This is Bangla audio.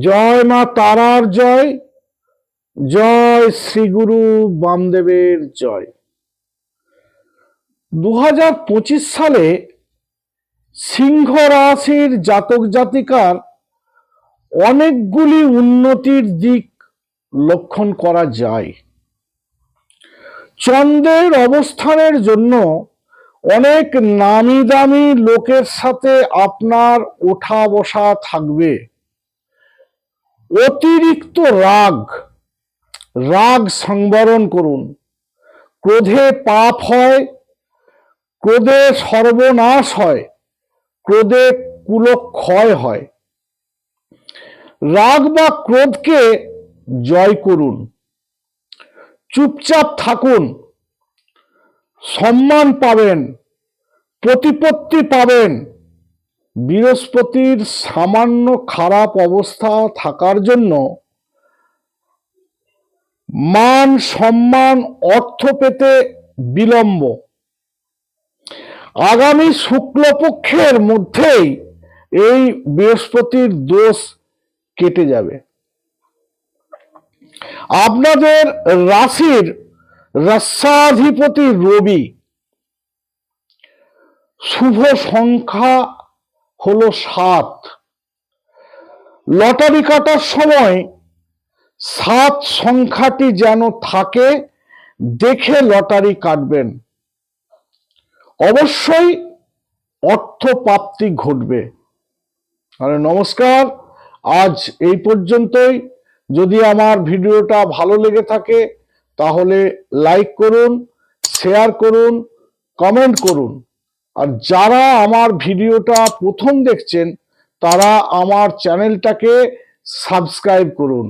জয় মা তারার জয় জয় শ্রীগুরু বামদেবের জয়। দু হাজার পঁচিশ সালে সিংহ রাশির জাতক জাতিকার অনেকগুলি উন্নতির দিক লক্ষণ করা যায়। চন্দ্রের অবস্থানের জন্য অনেক নামি দামি লোকের সাথে আপনার ওঠা বসা থাকবে। অতিরিক্ত রাগ রাগ সংবরণ করুন। ক্রোধে পাপ হয়, ক্রোধে সর্বনাশ হয়, ক্রোধে কুলক্ষয় হয়। রাগ বা ক্রোধকে জয় করুন। চুপচাপ থাকুন। সম্মান পাবেন। প্রতিপত্তি পাবেন। বৃহস্পতির সামান্য খারাপ অবস্থা থাকার জন্য মান, সম্মান, অর্থ পেতে বিলম্ব। আগামী শুক্লপক্ষের মধ্যেই এই বৃহস্পতির দোষ কেটে যাবে। আপনাদের রাশির রাস্যাধিপতি রবি শুভ সংখ্যা হলো সাত। লটারি কাটার সময় সাত সংখ্যাটি যেন থাকে, দেখে লটারি কাটবেন। অবশ্যই অর্থ প্রাপ্তি ঘটবে। আরে নমস্কার, আজ এই পর্যন্তই। যদি আমার ভিডিওটা ভালো লেগে থাকে, তাহলে লাইক করুন, শেয়ার করুন, কমেন্ট করুন। আর যারা আমার ভিডিওটা প্রথম দেখছেন তারা আমার চ্যানেলটাকে সাবস্ক্রাইব করুন।